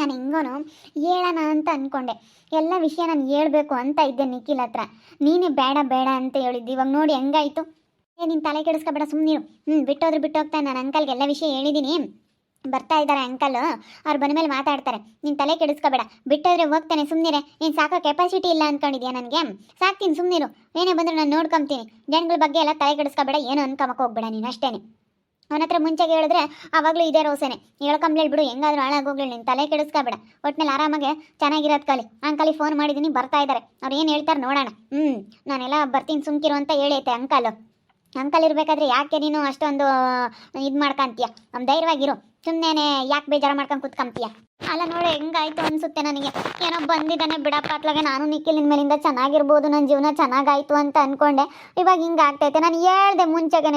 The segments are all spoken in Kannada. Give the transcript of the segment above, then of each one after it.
ನಾನು ಹೆಂಗೋನು ಹೇಳೋಣ ಅಂತ ಅಂದ್ಕೊಂಡೆ ಎಲ್ಲ ವಿಷಯ ನಾನು ಹೇಳಬೇಕು ಅಂತ ಇದ್ದೆ ನಿಖಿಲ್ ಹತ್ರ. ನೀನೇ ಬೇಡ ಬೇಡ ಅಂತ ಹೇಳಿದ್ದು. ಇವಾಗ ನೋಡಿ ಹೆಂಗಾಯ್ತು? ಏ ನಿನ್ನ ತಲೆ ಕೆಡಿಸ್ಕೊಬೇಡ ಸುಮ್ಮನಿರು ಹ್ಞೂ ಬಿಟ್ಟೋದ್ರೆ ಬಿಟ್ಟೋಗ್ತಾ ನಾನು ಅಂಕಲ್ಗೆ ಎಲ್ಲ ವಿಷಯ ಹೇಳಿದ್ದೀನಿ ಬರ್ತಾ ಇದ್ದಾರೆ ಅಂಕಲ್ ಅವ್ರು ಬಂದ ಮೇಲೆ ಮಾತಾಡ್ತಾರೆ. ನೀನು ತಲೆ ಕೆಡಿಸ್ಕೋಬೇಡ. ಬಿಟ್ಟೋದ್ರೆ ಹೋಗ್ತಾನೆ ಸುಮ್ಮನಿರೆ ನೀನು ಸಾಕೋ ಕೆಪಾಸಿಟಿ ಇಲ್ಲ ಅಂದ್ಕೊಂಡಿದ್ಯಾ ನನಗೆ? ಸಾಕ್ತೀನಿ ಸುಮ್ಮನಿರು ಏನೇ ಬಂದರೂ ನಾನು ನೋಡ್ಕೊಂತೀನಿ. ಜನಗಳ ಬಗ್ಗೆ ಎಲ್ಲ ತಲೆ ಕೆಡಿಸ್ಕೋಬೇಡ. ಏನು ಅನ್ಕೊಂಬಕ್ಕೆ ಹೋಗ್ಬೇಡ ನೀನು, ಅಷ್ಟೇನೆ. ಅವನ ಹತ್ರ ಮುಂಚೆಗೆ ಹೇಳಿದ್ರೆ ಆವಾಗಲೂ ಇದೇ ರೋಸೆನೆ. ಹೇಳ್ಕೊಂಬ್ಲೇಳ್ ಬಿಡು, ಹೆಂಗಾದ್ರೂ ಹಾಳಾಗೋಗ್ಲಿ, ನೀನು ತಲೆ ಕೆಡಿಸ್ಕೋಬೇಡ. ಒಟ್ನಲ್ಲಿ ಆರಾಮಾಗೆ ಚೆನ್ನಾಗಿರೋದು ಕಾಲಿ. ಅಂಕಲಿ ಫೋನ್ ಮಾಡಿದ್ದೀನಿ, ಬರ್ತಾ ಇದ್ದಾರೆ ಅವ್ರು ಏನು ಹೇಳ್ತಾರೆ ನೋಡೋಣ. ಹ್ಞೂ ನಾನೆಲ್ಲ ಬರ್ತೀನಿ ಸುಮ್ಕಿರು ಅಂತ ಹೇಳೈತೆ ಅಂಕಲ್. ಅಂಕಲ್ ಇರಬೇಕಾದ್ರೆ ಯಾಕೆ ನೀನು ಅಷ್ಟೊಂದು ಇದು ಮಾಡ್ಕೊಂತೀಯ? ಧೈರ್ಯವಾಗಿರು. ಸುಮ್ಮನೆ ಯಾಕೆ ಬೇಜಾರು ಮಾಡ್ಕೊಂಡು ಕುತ್ಕೊಂತೀಯ? ಅಲ್ಲ ನೋಡಿ, ಹೆಂಗಾಯ್ತು ಅನ್ಸುತ್ತೆ ನನಗೆ. ಏನೋ ಬಂದಿದ್ದಾನೆ ಬಿಡಪ್ಪ ಅತ್ಲಾಗೆ ನಾನು ನಿಖಿಲಿನ ಮೇಲಿಂದ ಚೆನ್ನಾಗಿರ್ಬೋದು ನನ್ನ ಜೀವನ ಚೆನ್ನಾಗಾಯ್ತು ಅಂತ ಅನ್ಕೊಂಡೆ. ಇವಾಗ ಹಿಂಗೆ ಆಗ್ತೈತೆ. ನಾನು ಹೇಳ್ದೆ ಮುಂಚೆಗೆ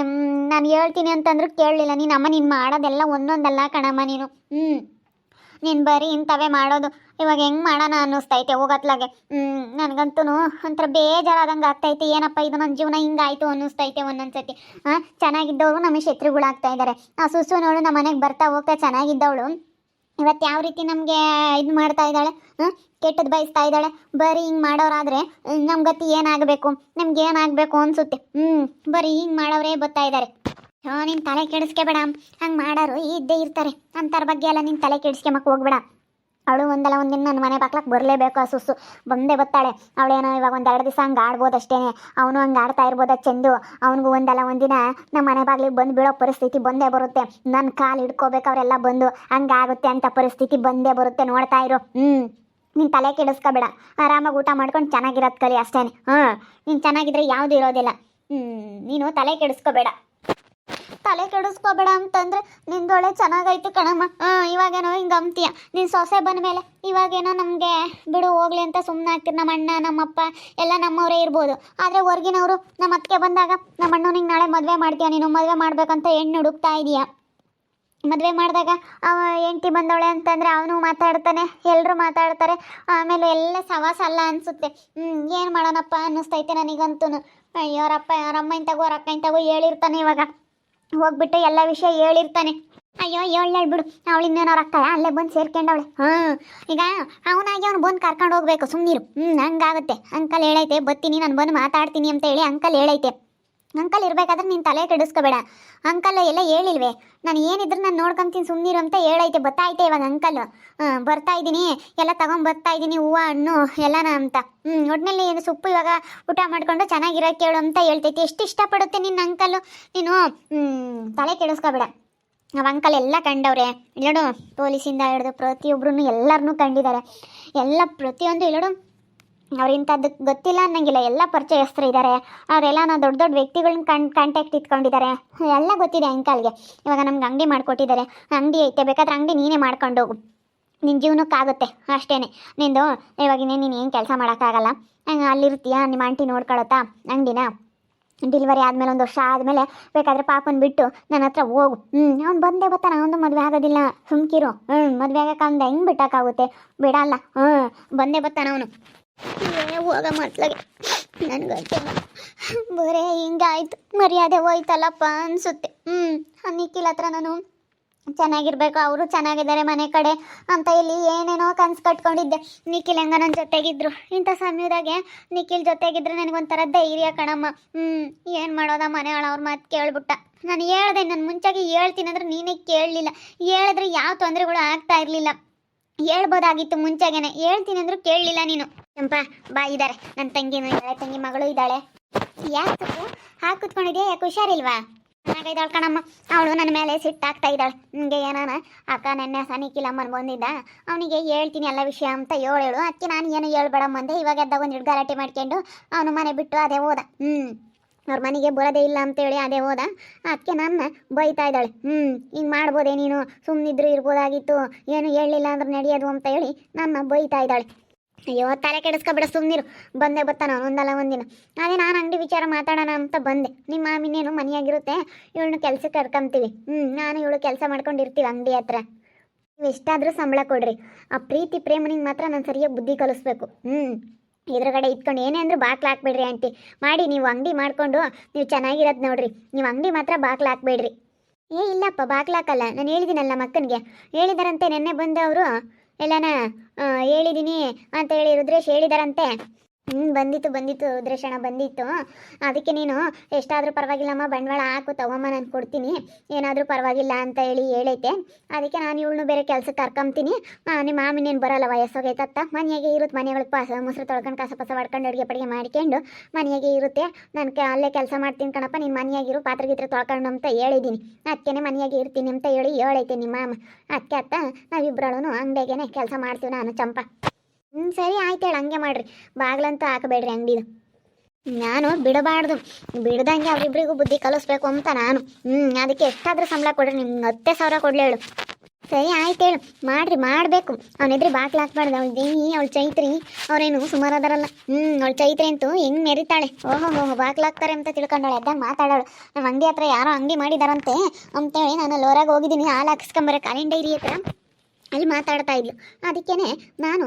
ನಾನು ಹೇಳ್ತೀನಿ ಅಂತಂದ್ರೂ ಕೇಳಲಿಲ್ಲ. ನೀನು ಅಮ್ಮ, ನೀನು ಮಾಡೋದೆಲ್ಲ ಒಂದೊಂದಲ್ಲ ಕಣಮ್ಮ ನೀನು. ಹ್ಞೂ ನೀನು ಬರೀ ಇಂಥವೇ ಮಾಡೋದು. ಇವಾಗ ಹೆಂಗೆ ಮಾಡೋಣ ಅನ್ನಿಸ್ತೈತೆ ಹೋಗತ್ಲಾಗೆ. ನನಗಂತೂ ಒಂಥರ ಬೇಜಾರಾದಂಗೆ ಆಗ್ತೈತೆ. ಏನಪ್ಪ ಇದು ನನ್ನ ಜೀವನ ಹಿಂಗಾಯ್ತು ಅನ್ನಿಸ್ತೈತೆ ಒಂದೊಂದ್ಸತಿ. ಹಾಂ ಚೆನ್ನಾಗಿದ್ದವರು ನಮ್ಮ ಶತ್ರುಗಳಾಗ್ತಾ ಇದ್ದಾರೆ ಆ ಸುಸು ನೋಡು ನಮ್ಮ ಮನೆಗೆ ಬರ್ತಾ ಹೋಗ್ತಾ ಚೆನ್ನಾಗಿದ್ದವಳು. ಇವತ್ತು ಯಾವ ರೀತಿ ನಮಗೆ ಇದು ಮಾಡ್ತಾ ಇದ್ದಾಳೆ? ಕೆಟ್ಟದ್ದು ಬಯಸ್ತಾ ಇದ್ದಾಳೆ? ಬರೀ ಹಿಂಗೆ ಮಾಡೋರಾದರೆ ನಮ್ಮ ಗತಿ ಏನಾಗಬೇಕು? ನಮ್ಗೆ ಏನಾಗಬೇಕು ಅನಿಸುತ್ತೆ? ಹ್ಞೂ ಬರೀ ಹಿಂಗೆ ಮಾಡೋರೇ ಬರ್ತಾ ಇದ್ದಾರೆ ಹೋ ನಿನ್ನ ತಲೆ ಕೆಡಿಸ್ಕೊಬೇಡ ಹಂಗೆ ಮಾಡೋರು ಇದ್ದೇ ಇರ್ತಾರೆ. ಅಂಥವ್ರ ಬಗ್ಗೆ ಎಲ್ಲ ನಿನ್ ತಲೆ ಕೆಡಿಸ್ಕೊಂಬಕ್ಕೆ ಹೋಗ್ಬೇಡ. ಅವಳು ಒಂದಲ್ಲ, ಒಂದಿನ ನನ್ನ ಮನೆ ಬಾಕ್ಲಕ್ಕೆ ಬರಲೇಬೇಕು ಆ ಸುಸ್ಸು. ಬಂದೇ ಬರ್ತಾಳೆ. ಅವಳೇನೋ ಇವಾಗ ಎರಡು ದಿವಸ ಹಂಗೆ ಆಡ್ಬೋದು ಅಷ್ಟೇ ಅವನು ಹಂಗೆ ಆಡ್ತಾ ಇರ್ಬೋದ ಚೆಂದು ಅವನಿಗೂ ಒಂದಲ್ಲ, ಒಂದಿನ ನಮ್ಮ ಮನೆ ಬಾಗ್ಲಿಗೆ ಬಂದು ಬೀಳೋ ಪರಿಸ್ಥಿತಿ ಬಂದೇ ಬರುತ್ತೆ. ನನ್ನ ಕಾಲು ಹಿಡ್ಕೋಬೇಕು, ಅವರೆಲ್ಲ ಬಂದು ಹಂಗಾಗುತ್ತೆ ಅಂತ ಪರಿಸ್ಥಿತಿ ಬಂದೇ ಬರುತ್ತೆ. ನೋಡ್ತಾ ಇರು. ಹ್ಞೂ ನಿನ್ ತಲೆ ಕೆಡಿಸ್ಕೋಬೇಡ ಆರಾಮಾಗಿ ಊಟ ಮಾಡ್ಕೊಂಡು ಚೆನ್ನಾಗಿರೋದು ಕಲಿ ಅಷ್ಟೇ ಹಾಂ ನೀನು ಚೆನ್ನಾಗಿದ್ರೆ ಯಾವುದು ಇರೋದಿಲ್ಲ. ಹ್ಞೂ ನೀನು ತಲೆ ಕೆಡಿಸ್ಕೋಬೇಡ ತಲೆ ಕೆಡಿಸ್ಕೋಬೇಡ ಅಂತಂದ್ರೆ ನಿಂದೊಳೆ ಚೆನ್ನಾಗೈತು ಕಣಮ್ಮ. ಹಾಂ, ಇವಾಗೇನೋ ಹಿಂಗೆ ಅಂತೀಯ ನೀನು ಸೊಸೆ ಬಂದ ಮೇಲೆ ಇವಾಗೇನೋ ನಮಗೆ ಬಿಡು ಹೋಗ್ಲಿ ಅಂತ ಸುಮ್ಮನೆ ಆಗ್ತೀರಿ. ನಮ್ಮ ಅಣ್ಣ, ನಮ್ಮಪ್ಪ ಎಲ್ಲ ನಮ್ಮವರೇ ಇರ್ಬೋದು. ಆದರೆ ಹೊರ್ಗಿನವರು ನಮ್ಮ ಅತ್ತಿಗೆ ಬಂದಾಗ, ನಮ್ಮ ಅಣ್ಣನಿಗೆ ನಾಳೆ ಮದುವೆ ಮಾಡ್ತೀಯ? ನೀನು ಮದುವೆ ಮಾಡ್ಬೇಕಂತ ಹೆಣ್ಣು ಹುಡುಕ್ತಾ ಇದೀಯ? ಮದುವೆ ಮಾಡಿದಾಗ ಅವ ಹೆಂಡ್ತಿ ಬಂದವಳೆ ಅಂತಂದರೆ ಅವನು ಮಾತಾಡ್ತಾನೆ ಎಲ್ಲರೂ ಮಾತಾಡ್ತಾರೆ. ಆಮೇಲೆ ಎಲ್ಲ ಸವಾಸ ಅಲ್ಲ ಅನಿಸುತ್ತೆ. ಹ್ಞೂ ಏನು ಮಾಡೋಣಪ್ಪ ಅನ್ನಿಸ್ತೈತೆ ನನಗಂತೂ ಅಯ್ಯೋರಪ್ಪ ಅವರಮ್ಮ ಇಂತಾಗೋ ಅವ್ರ ಅಕ್ಕ ಇಂತಾಗೋ ಹೇಳಿರ್ತಾನೆ ಇವಾಗ. ಹೋಗ್ಬಿಟ್ಟು ಎಲ್ಲ ವಿಷಯ ಹೇಳಿರ್ತಾನೆ. ಅಯ್ಯೋ ಹೇಳಿ ಬಿಡು. ಅವಳು ಇನ್ನೇನೋ ರಕ್ತ ಅಲ್ಲೇ ಬಂದು ಸೇರ್ಕೊಂಡವಳೆ. ಹಾ ಈಗ ಅವನಾಗಿ ಅವ್ನು ಬಂದು ಕರ್ಕೊಂಡು ಹೋಗ್ಬೇಕು. ಸುಮ್ಮನಿರು ಹ್ಞೂ ಹಂಗಾಗುತ್ತೆ. ಅಂಕಲ್ ಹೇಳೈತೆ ಬತ್ತೀನಿ ನಾನು ಬಂದು ಮಾತಾಡ್ತೀನಿ ಅಂತ ಹೇಳಿ ಅಂಕಲ್ ಹೇಳೈತೆ. ಅಂಕಲ್ ಇರಬೇಕಾದ್ರೆ ನೀನು ತಲೆ ಕೆಡಿಸ್ಕೋಬೇಡ. ಅಂಕಲ್ ಎಲ್ಲ ಹೇಳಿಲ್ವೇ? ನಾನು ಏನಿದ್ರು ನಾನು ನೋಡ್ಕೊಂತೀನಿ ಸುಮ್ಮನಿರು ಅಂತ ಹೇಳೈತೆ. ಬತ್ತಾಯ್ತೆ ಇವಾಗ ಅಂಕಲ್. ಬರ್ತಾ ಇದ್ದೀನಿ. ಎಲ್ಲ ಬರ್ತಾ ಇದ್ದೀನಿ, ಹೂವು, ಹಣ್ಣು, ಎಲ್ಲನ ಅಂತ. ಹ್ಞೂ ಒಟ್ಟಿನಲ್ಲಿ ಏನು ಸೊಪ್ಪು ಇವಾಗ ಊಟ ಮಾಡ್ಕೊಂಡು ಚೆನ್ನಾಗಿರೋಕೆ ಹೇಳು ಅಂತ ಹೇಳ್ತೈತೆ. ಎಷ್ಟು ಇಷ್ಟಪಡುತ್ತೆ ನಿನ್ನ ಅಂಕಲ್? ನೀನು ತಲೆ ಕೆಡಿಸ್ಕೋಬೇಡ. ಅವ ಅಂಕಲ್ ಎಲ್ಲ ಕಂಡವ್ರೆ. ಇಲ್ಲಡು, ಪೊಲೀಸಿಂದ ಹಿಡಿದು ಪ್ರತಿಯೊಬ್ಬರೂ ಎಲ್ಲರನ್ನೂ ಕಂಡಿದ್ದಾರೆ. ಎಲ್ಲ ಪ್ರತಿಯೊಂದು ಇಲ್ಲಡು ಅವ್ರು ಇಂಥದ್ದಕ್ಕೆ ಗೊತ್ತಿಲ್ಲ ಅನ್ನಂಗಿಲ್ಲ. ಎಲ್ಲ ಪರಿಚಯಸ್ಥರು ಇದ್ದಾರೆ ಅವರೆಲ್ಲ ನಾವು ದೊಡ್ಡ ದೊಡ್ಡ ವ್ಯಕ್ತಿಗಳನ್ನ ಕಣ್ ಕಾಂಟ್ಯಾಕ್ಟ್ ಇಟ್ಕೊಂಡಿದ್ದಾರೆ ಎಲ್ಲ ಗೊತ್ತಿದೆ ಅಂಕಲ್ಗೆ. ಇವಾಗ ನಮ್ಗೆ ಅಂಗಡಿ ಮಾಡಿಕೊಟ್ಟಿದ್ದಾರೆ ಅಂಗಡಿ ಐತೆ. ಬೇಕಾದ್ರೆ ಅಂಗಡಿ ನೀನೇ ಮಾಡ್ಕೊಂಡು ಹೋಗು ನಿನ್ನ ಜೀವನಕ್ಕಾಗುತ್ತೆ. ಅಷ್ಟೇ ನಿಂದು ಇವಾಗ ಇನ್ನೇ ನೀನು ಏನು ಕೆಲಸ ಮಾಡೋಕ್ಕಾಗಲ್ಲ. ಅಲ್ಲಿರ್ತೀಯ? ನಿಮ್ಮ ಆಂಟಿ ನೋಡ್ಕೊಳತ್ತಾ ಅಂಗಡಿನ? ಡೆಲಿವರಿ ಆದಮೇಲೆ ಒಂದು ವರ್ಷ ಆದಮೇಲೆ ಬೇಕಾದ್ರೆ ಪಾಪನ ಬಿಟ್ಟು ನನ್ನ ಹತ್ರ ಹೋಗು. ಹ್ಞೂ ಅವ್ನು ಬಂದೇ ಬರ್ತಾನೆ ಅವನು ಮದುವೆ ಆಗೋದಿಲ್ಲ. ಸುಮ್ಕಿರು. ಹ್ಞೂ ಮದುವೆ ಆಗಕ್ಕೆ ಹೆಂಗೆ ಬಿಟ್ಟಾಕಾಗುತ್ತೆ? ಬಿಡಲ್ಲ. ಹ್ಞೂ ಬಂದೇ ಬರ್ತಾನೆ ಅವನು. ಏ ಹೋಗ ಮತ್ಲಾಗೆ ಬರೇ ಹಿಂಗಾಯ್ತು. ಮರ್ಯಾದೆ ಹೋಯ್ತಲ್ಲಪ್ಪ ಅನಿಸುತ್ತೆ. ಹ್ಞೂ ನಿಖಿಲ್ ಹತ್ರ ನಾನು ಚೆನ್ನಾಗಿರ್ಬೇಕು, ಅವರು ಚೆನ್ನಾಗಿದ್ದಾರೆ ಮನೆ ಕಡೆ ಅಂತ ಇಲ್ಲಿ ಏನೇನೋ ಕನ್ಸು ಕಟ್ಕೊಂಡಿದ್ದೆ. ನಿಖಿಲ್ ಹೆಂಗ ನನ್ನ ಜೊತೆಗಿದ್ರು? ಇಂಥ ಸಮಯದಾಗೆ ನಿಖಿಲ್ ಜೊತೆಗಿದ್ರೆ ನನಗೊಂಥರ ಧೈರ್ಯ ಕಣಮ್ಮ. ಹ್ಞೂ ಏನು ಮಾಡೋದ ಮನೆ ಅವ್ರ ಮಾತು ಕೇಳ್ಬಿಟ್ಟ. ನಾನು ಹೇಳ್ದೆ, ನಾನು ಮುಂಚಾಗಿ ಹೇಳ್ತೀನಿ ಅಂದ್ರೆ ನೀನೇ ಕೇಳಲಿಲ್ಲ. ಹೇಳಿದ್ರೆ ಯಾವ ತೊಂದರೆಗಳು ಆಗ್ತಾ ಇರಲಿಲ್ಲ. ಹೇಳ್ಬೋದಾಗಿತ್ತು ಮುಂಚೆಗೇನೆ. ಹೇಳ್ತೀನಿ ಅಂದ್ರು ಕೇಳಲಿಲ್ಲ ನೀನು. ಚಂಪಾ, ಬಾ ಇದ್ದಾರೆ ನನ್ನ ತಂಗಿನೂ ಇದ್ದಾಳೆ ತಂಗಿ ಮಗಳು ಇದ್ದಾಳೆ ಯಾಕೆ ಹಾಕಿ ಕುತ್ಕೊಂಡಿದ್ಯಾ? ಯಾಕೆ ಹುಷಾರಿಲ್ವಾ? ಚೆನ್ನಾಗಿದ್ದಾಳೆ ಕಣಮ್ಮ. ಅವಳು ನನ್ನ ಮೇಲೆ ಸಿಟ್ಟಾಗ್ತಾ ಇದ್ದಾಳೆ. ನಿಮಗೆ ಏನಾನ? ಅಕ್ಕ, ನೆನ್ನೆ ಸನಿಕಿಲಮ್ಮನ್ ಬಂದಿದ್ದ? ಅವನಿಗೆ ಹೇಳ್ತೀನಿ ಎಲ್ಲ ವಿಷಯ ಅಂತ ಹೇಳು. ಅದಕ್ಕೆ ನಾನು ಏನು ಹೇಳ್ಬೇಡಮ್ಮ ಅಂದೆ. ಇವಾಗ ಎದ್ದಾಗ ಒಂದು ಗಲಾಟೆ ಮಾಡ್ಕೊಂಡು ಅವನು ಮನೆ ಬಿಟ್ಟು ಅದೇ ಹೋದ. ಹ್ಞೂ ಅವ್ರ ಮನೆಗೆ ಬರೋದೇ ಇಲ್ಲ ಅಂತೇಳಿ ಅದೇ ಹೋದ. ಅದಕ್ಕೆ ನನ್ನ ಬೈತಾ ಇದ್ದಾಳೆ. ಹ್ಞೂ ಹಿಂಗೆ ಮಾಡ್ಬೋದೇ ನೀನು? ಸುಮ್ಮನಿದ್ರು ಇರ್ಬೋದಾಗಿತ್ತು. ಏನು ಹೇಳಲಿಲ್ಲ ಅಂದ್ರೆ ನಡೆಯೋದು ಅಂತ ಹೇಳಿ ನನ್ನ ಬೈತಾ ಇದ್ದಾಳೆ. ಅಯ್ಯೋ, ತಲೆ ಕೆಡಿಸ್ಕೊಬೇಡ ಸುಮ್ಮನಿರು ಬಂದೇ ಬರ್ತಾನ ಒಂದಲ್ಲ ಒಂದಿನ. ಅದೇ ನಾನು ಅಂಗಡಿ ವಿಚಾರ ಮಾತಾಡೋಣ ಅಂತ ಬಂದೆ. ನಿಮ್ಮ ಮಾಮಿನೇನು ಮನೆಯಾಗಿರುತ್ತೆ? ಇವಳನ್ನ ಕೆಲ್ಸಕ್ಕೆ ಕರ್ಕೊಂತೀವಿ. ಹ್ಞೂ ನಾನು ಇವಳು ಕೆಲಸ ಮಾಡ್ಕೊಂಡಿರ್ತೀವಿ ಅಂಗಡಿ ಹತ್ರ. ನೀವು ಎಷ್ಟಾದರೂ ಸಂಬಳ ಕೊಡ್ರಿ. ಆ ಪ್ರೀತಿ, ಪ್ರೇಮನಿಗೆ ಮಾತ್ರ ನಾನು ಸರಿಯಾಗಿ ಬುದ್ಧಿ ಕಲಿಸ್ಬೇಕು. ಹ್ಞೂ ಎದುರುಗಡೆ ಇಟ್ಕೊಂಡು ಏನೇ ಅಂದ್ರೂ ಬಾಕ್ಲು ಹಾಕ್ಬೇಡ್ರಿ ಆಂಟಿ. ಮಾಡಿ ನೀವು ಅಂಗಡಿ ಮಾಡಿಕೊಂಡು ನೀವು ಚೆನ್ನಾಗಿರೋದು ನೋಡ್ರಿ. ನೀವು ಅಂಗಡಿ ಮಾತ್ರ ಬಾಕ್ಲು ಹಾಕ್ಬೇಡ್ರಿ. ಏ ಇಲ್ಲಪ್ಪ ಬಾಕ್ಲು ಹಾಕಲ್ಲ. ನಾನು ಹೇಳಿದಿನಲ್ಲ ಮಕ್ಕನಿಗೆ. ಹೇಳಿದಾರಂತೆ ನೆನ್ನೆ ಬಂದು ಅವರು ಎಲ್ಲಾನ ಆ, ಹೇಳಿದೀನಿ ಅಂತ ಹೇಳಿ ರುದ್ರೇಶ್ ಹೇಳಿದಾರಂತೆ. ಹ್ಞೂ ಬಂದಿತ್ತು ಬಂದಿತ್ತು ದೃಶ್ಯಣ ಬಂದಿತ್ತು. ಅದಕ್ಕೆ ನೀನು ಎಷ್ಟಾದರೂ ಪರವಾಗಿಲ್ಲಮ್ಮ ಬಂಡವಾಳ ಹಾಕು, ತಗೊಮ್ಮ, ನಾನು ಕೊಡ್ತೀನಿ. ಏನಾದರೂ ಪರವಾಗಿಲ್ಲ ಅಂತ ಹೇಳಿ ಹೇಳೈತೆ. ಅದಕ್ಕೆ ನಾನು ಇವಳನ್ನು ಬೇರೆ ಕೆಲ್ಸಕ್ಕೆ ಕರ್ಕೊಂತೀನಿ ನಿಮ್ಮ ಮಾಮಿನೇನು ಬರಲ್ಲ ವಯಸ್ಸೋಗೈತತ್ತ ಮನೆಯಾಗೆ ಇರುತ್ತೆ ಮನೆಯೊಳಗೆ ಪಾಸ ಮೊಸರು ತೊಳ್ಕೊಂಡು ಕಸ ಪಸ ಮಾಡ್ಕೊಂಡು ಅಡುಗೆ ಪಡಿಗೆ ಮಾಡ್ಕೊಂಡು ಮನೆಯಾಗೆ ಇರುತ್ತೆ. ನಾನು ಅಲ್ಲೇ ಕೆಲಸ ಮಾಡ್ತೀನಿ ಕಣಪ್ಪ, ನೀನು ಮನೆಯಾಗಿರು, ಪಾತ್ರೆ ಗೀತ್ರೆ ತೊಳ್ಕೊಂಡು ಅಂತ ಹೇಳಿದ್ದೀನಿ ಅದಕ್ಕೆ ಮನೆಯಾಗೆ ಇರ್ತೀನಿ ಅಂತ ಹೇಳಿ ಹೇಳೈತೆ ನಿಮ್ಮ ಮಾಮ. ಅದಕ್ಕೆ ಅತ್ತ ನಾವಿಬ್ಬರಳು ಅಂಗಡಿಗೇನೆ ಕೆಲಸ ಮಾಡ್ತೀವಿ, ನಾನು ಚಂಪ. ಹ್ಞೂ ಸರಿ ಆಯ್ತು ಹೇಳಿ, ಹಂಗೆ ಮಾಡಿರಿ. ಬಾಗ್ಲಂತೂ ಹಾಕಬೇಡ್ರಿ ಅಂಗಡಿದು. ನಾನು ಬಿಡಬಾರ್ದು. ಬಿಡ್ದಂಗೆ ಅವರಿಬ್ಬರಿಗೂ ಬುದ್ಧಿ ಕಲಿಸ್ಬೇಕು ಅಂತ ನಾನು. ಹ್ಞೂ ಅದಕ್ಕೆ ಎಷ್ಟಾದರೂ ಸಂಬಳ ಕೊಡ್ರಿ, ನಿಮ್ಗೆ ಹತ್ತೇ ಸಾವಿರ ಕೊಡಲಿ ಹೇಳು. ಸರಿ ಆಯ್ತು ಹೇಳು, ಮಾಡಿರಿ, ಮಾಡಬೇಕು. ಅವನೆದ್ರಿ ಬಾಕ್ಲು ಹಾಕ್ಬಾರ್ದು, ಅವಳು ದೇವಿ ಅವಳು ಚೈತ್ರಿ. ಅವರೇನು ಸುಮಾರು ಅದಾರಲ್ಲ. ಹ್ಞೂ ಅವಳು ಚೈತ್ರಿ ಅಂತೂ ಹೆಂಗೆ ಮೆರಿತಾಳೆ. ಓಹೋ ಓಹೋ ಬಾಕ್ಲು ಹಾಕ್ತಾರೆ ಅಂತ ತಿಳ್ಕೊಂಡಾಳೆ ಅದಾಗ ಮಾತಾಡೋಳು. ನಮ್ಮ ಅಂಗಡಿ ಹತ್ರ ಯಾರೋ ಅಂಗಡಿ ಮಾಡಿದಾರಂತೆ. ಅಂತೇಳಿ ನಾನು ಲೋರಾಗ ಹೋಗಿದ್ದೀನಿ, ಹಾಲು ಹಾಕಿಸ್ಕೊಂಬರೋ ಕಾಲಿನ ಡೈರಿ ಹತ್ರ. ಅಲ್ಲಿ ಮಾತಾಡ್ತಾ ಇದ್ಲು. ಅದಕ್ಕೇನೆ ನಾನು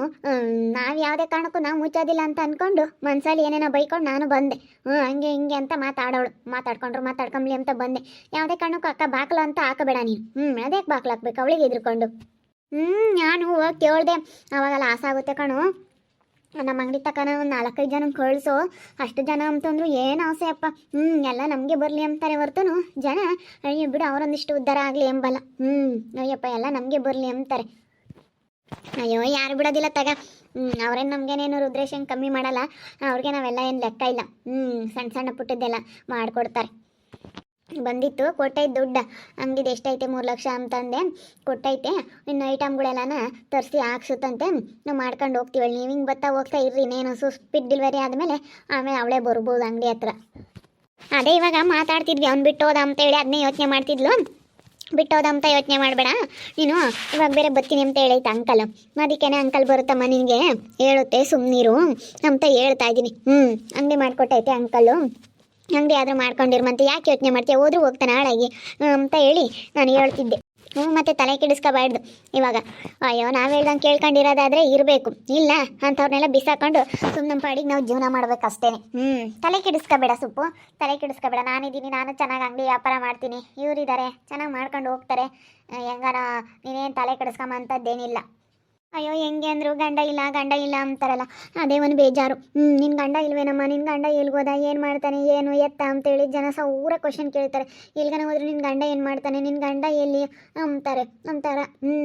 ನಾವು ಯಾವುದೇ ಕಾರಣಕ್ಕೂ ನಾವು ಮುಚ್ಚೋದಿಲ್ಲ ಅಂತ ಅಂದ್ಕೊಂಡು ಮನ್ಸಲ್ಲಿ ಏನೇನೋ ಬೈಕೊಂಡು ನಾನು ಬಂದೆ. ಹ್ಞೂ ಹಂಗೆ ಹಿಂಗೆ ಅಂತ ಮಾತಾಡೋಳು. ಮಾತಾಡ್ಕೊಂಡ್ರು ಮಾತಾಡ್ಕೊಂಬ್ಲಿ ಅಂತ ಬಂದೆ. ಯಾವುದೇ ಕಾರಣಕ್ಕೂ ಅಕ್ಕ ಬಾಕ್ಲು ಅಂತ ಹಾಕಬೇಡ ನೀನು. ಹ್ಞೂ ಅದೇ ಬಾಕ್ಲು ಹಾಕ್ಬೇಕು? ಅವಳಿಗೆ ಇದ್ರಕೊಂಡು ಹ್ಞೂ ನಾನು ಹೋಗಿ ಕೇಳ್ದೆ. ಅವಾಗೆಲ್ಲ ಲಾಸ್ ಆಗುತ್ತೆ ಕಣು. ನಮ್ಮ ಅಂಗಡಿ ತಕನ ಒಂದು ನಾಲ್ಕೈದು ಜನ ಕಳಿಸು. ಅಷ್ಟು ಜನ ಅಂತಂದ್ರು, ಏನು ಆಸೆ ಅಪ್ಪ? ಹ್ಞೂ ಎಲ್ಲ ನಮಗೆ ಬರಲಿ ಅಂತಾರೆ ಹೊರ್ತನು. ಜನ, ಅಯ್ಯೋ ಬಿಡು, ಅವರೊಂದಿಷ್ಟು ಉದ್ಧಾರ ಆಗಲಿ ಎಂಬಲ್ಲ. ಹ್ಞೂ ಅಯ್ಯಪ್ಪ, ಎಲ್ಲ ನಮಗೆ ಬರಲಿ ಅಂತಾರೆ. ಅಯ್ಯೋ, ಯಾರು ಬಿಡೋದಿಲ್ಲ ತಗ. ಅವ್ರೇನು ನಮಗೇನೇನು ರುದ್ರೇಶನ್ ಕಮ್ಮಿ ಮಾಡಲ್ಲ. ಅವ್ರಿಗೆ ನಾವೆಲ್ಲ ಏನು ಲೆಕ್ಕ ಇಲ್ಲ. ಹ್ಞೂ ಸಣ್ಣ ಸಣ್ಣ ಪುಟ್ಟದ್ದೆಲ್ಲ ಮಾಡಿಕೊಡ್ತಾರೆ. ಬಂದಿತ್ತು, ಕೊಟ್ಟೈತೆ ದುಡ್ಡು. ಅಂಗಡಿದು ಎಷ್ಟೈತೆ, ಮೂರು ಲಕ್ಷ ಅಂತಂದೆ. ಕೊಟ್ಟೈತೆ. ಇನ್ನು ಐಟಮ್ಗಳೆಲ್ಲನ ತರಿಸಿ ಹಾಕ್ಸುತ್ತಂತೆ. ನಾವು ಮಾಡ್ಕೊಂಡು ಹೋಗ್ತೀವಿ. ನೀವು ಹಿಂಗೆ ಬರ್ತಾ ಹೋಗ್ತಾ ಇರ್ರಿ. ಇನ್ನೇನು ಸು ಸ್ಪೀಡ್ ಡೆಲಿವರಿ ಆದಮೇಲೆ ಆಮೇಲೆ ಅವಳೇ ಬರ್ಬೋದು ಅಂಗಡಿ ಹತ್ರ. ಅದೇ ಇವಾಗ ಮಾತಾಡ್ತಿದ್ವಿ. ಅವ್ನು ಬಿಟ್ಟು ಅಂತ ಹೇಳಿ ಅದನ್ನೇ ಯೋಚನೆ ಮಾಡ್ತಿದ್ಲು. ಬಿಟ್ಟೋದ ಅಂತ ಯೋಚನೆ ಮಾಡಬೇಡ. ನೀನು ಇವಾಗ ಬೇರೆ ಬರ್ತೀನಿ ಅಂತ ಹೇಳೈತೆ ಅಂಕಲ್. ಅದಕ್ಕೇನೆ ಅಂಕಲ್ ಬರುತ್ತಮ್ಮ ನಿನಗೆ ಹೇಳುತ್ತೆ ಸುಮ್ಮನಿರು ಅಂತ ಹೇಳ್ತಾ ಇದ್ದೀನಿ. ಹ್ಞೂ ಅಂಗಡಿ ಮಾಡಿಕೊಟ್ಟೈತೆ ಅಂಕಲ್ಲು ಅಂಗಡಿ ಆದರೂ ಮಾಡ್ಕೊಂಡಿರು ಯಾಕೆ ಯೋಚನೆ ಮಾಡ್ತೀಯ? ಹೋದ್ರೂ ಹೋಗ್ತಾನೆ ಹಾಳಾಗಿ. ಅಂತ ಹೇಳಿ ನಾನು ಹೇಳ್ತಿದ್ದೆ. ಹ್ಞೂ ಮತ್ತೆ ತಲೆ ಕೆಡಿಸ್ಕೋಬಾರ್ದು ಇವಾಗ. ಅಯ್ಯೋ, ನಾವು ಹೇಳ್ದಂಗೆ ಕೇಳ್ಕೊಂಡಿರೋದಾದ್ರೆ ಇರಬೇಕು. ಇಲ್ಲ, ಅಂಥವ್ರನ್ನೆಲ್ಲ ಬಿಸಾಕೊಂಡು ಸುಮ್ಮನೆ ಪಾಡಿಗೆ ನಾವು ಜೀವನ ಮಾಡ್ಬೇಕಷ್ಟೇ ಹ್ಞೂ ತಲೆ ಕೆಡಿಸ್ಕೋಬೇಡ ಸುಪ್ಪು. ತಲೆ ಕೆಡಿಸ್ಕೋಬೇಡ. ನಾನಿದ್ದೀನಿ, ನಾನು ಚೆನ್ನಾಗಿ ಅಂಗಡಿ ವ್ಯಾಪಾರ ಮಾಡ್ತೀನಿ. ಇವರಿದ್ದಾರೆ ಚೆನ್ನಾಗಿ ಮಾಡ್ಕೊಂಡು ಹೋಗ್ತಾರೆ. ಹೆಂಗಾರ, ನೀನೇನು ತಲೆ ಕೆಡಿಸ್ಕೊಂಬ ಅಂಥದ್ದೇನಿಲ್ಲ ಅಯ್ಯೋ, ಹೆಂಗೆ ಅಂದರು? ಗಂಡ ಇಲ್ಲ ಗಂಡ ಇಲ್ಲ ಅಂತಾರಲ್ಲ. ಅದೇ ಒಂದು ಬೇಜಾರು. ಹ್ಞೂ ನಿನ್ನ ಗಂಡ ಇಲ್ವೇನಮ್ಮ? ನಿನ್ನ ಗಂಡ ಎಲ್ಗೋದ? ಏನು ಮಾಡ್ತಾನೆ? ಏನು ಎತ್ತ ಅಂತೇಳಿ ಜನ ಸೌರ ಕ್ವಶನ್ ಕೇಳ್ತಾರೆ. ಎಲ್ಗನ ಹೋದ್ರೆ ನಿನ್ನ ಗಂಡ ಏನು ಮಾಡ್ತಾನೆ? ನಿನ್ನ ಗಂಡ ಎಲ್ಲಿ? ಅಂತಾರೆ, ಅಂತಾರ. ಹ್ಞೂ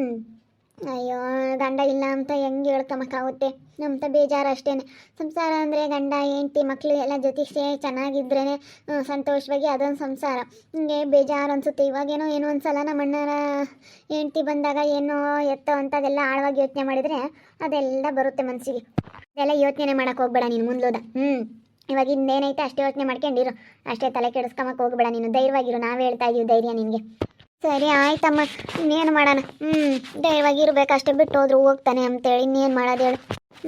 ಅಯ್ಯೋ, ಗಂಡ ಇಲ್ಲ ಅಂತ ಹೆಂಗೆ ಹೇಳ್ಕೊಂಬಕ್ಕಾಗುತ್ತೆ ನಮ್ತ ಬೇಜಾರು ಅಷ್ಟೇ ಸಂಸಾರ ಅಂದರೆ ಗಂಡ, ಹೆಂಡತಿ ಮಕ್ಕಳು ಎಲ್ಲ ಜೊತೆಗೆ ಚೆನ್ನಾಗಿದ್ರೇ ಸಂತೋಷವಾಗಿ ಅದೊಂದು ಸಂಸಾರ. ಹಿಂಗೆ ಬೇಜಾರು ಅನಿಸುತ್ತೆ. ಇವಾಗೇನೋ ಏನೋ ಒಂದ್ಸಲ ನಮ್ಮ ಅಣ್ಣನ ಹೆಂಡತಿ ಬಂದಾಗ ಏನೋ ಎತ್ತೋ ಅಂತದೆಲ್ಲ ಆಳವಾಗಿ ಯೋಚನೆ ಮಾಡಿದರೆ ಅದೆಲ್ಲ ಬರುತ್ತೆ ಮನಸ್ಸಿಗೆ ಅದೆಲ್ಲ ಯೋಚನೆ ಮಾಡೋಕೆ ಹೋಗ್ಬೇಡ ನೀನು ಮುಂದೋದ ಹ್ಞೂ ಇವಾಗ ಇನ್ನೇನೈತೆ ಅಷ್ಟೇ ಯೋಚನೆ ಮಾಡ್ಕೊಂಡಿರು. ಅಷ್ಟೇ ತಲೆ ಕೆಡಿಸ್ಕೊಂಬಕ್ಕೆ ಹೋಗ್ಬೇಡ ನೀನು. ಧೈರ್ಯವಾಗಿರು. ನಾವೇ ಹೇಳ್ತಾ ಇದೀವಿ ಧೈರ್ಯ ನಿನಗೆ. ಸರಿ, ಆಯ್ತಮ್ಮ. ಇನ್ನೇನು ಮಾಡೋಣ? ಹ್ಞೂ ದಯವಾಗಿರ್ಬೇಕಷ್ಟೇ ಬಿಟ್ಟು ಹೋದ್ರು ಹೋಗ್ತಾನೆ ಅಂತೇಳಿ. ಇನ್ನೇನು ಮಾಡೋದು ಹೇಳು.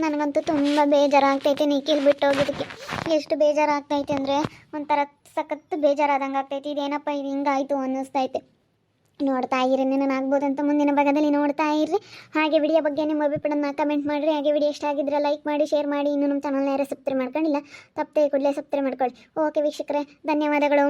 ನನಗಂತೂ ತುಂಬ ಬೇಜಾರಾಗ್ತೈತೆ ನಿಖಿಲ್ ಬಿಟ್ಟು ಹೋಗೋದಕ್ಕೆ ಎಷ್ಟು ಬೇಜಾರಾಗ್ತೈತೆ ಅಂದರೆ ಒಂಥರ ಸಖತ್ತು ಬೇಜಾರಾದಂಗೆ ಆಗ್ತೈತೆ. ಇದೇನಪ್ಪ, ಇದು ಹಿಂಗಾಯ್ತು ಅನ್ನಿಸ್ತೈತೆ. ನೋಡ್ತಾ ಇರಿ ನಾನು ಅಂತ ಮುಂದಿನ ಭಾಗದಲ್ಲಿ ನೋಡ್ತಾ ಇರ್ರಿ ಹಾಗೆ ವಿಡಿಯೋ ಬಗ್ಗೆ ನಿಮ್ಮ ಅಭಿಪ್ರಾಯನ ಕಮೆಂಟ್ ಮಾಡಿರಿ. ಹಾಗೆ ವಿಡಿಯೋ ಇಷ್ಟ ಆಗಿದ್ರೆ ಲೈಕ್ ಮಾಡಿ ಶೇರ್ ಮಾಡಿ. ಇನ್ನು ನಮ್ಮ ಚಾನಲ್ನ ಯಾರು ಸಬ್ಸ್ಕ್ರೈಬ್ ಮಾಡ್ಕೊಂಡಿಲ್ಲ, ತಪ್ಪದೆ ಕೂಡಲೇ ಸಬ್ಸ್ಕ್ರೈಬ್ ಮಾಡ್ಕೊಳ್ಳಿ. ಓಕೆ ವೀಕ್ಷಕರೇ, ಧನ್ಯವಾದಗಳು.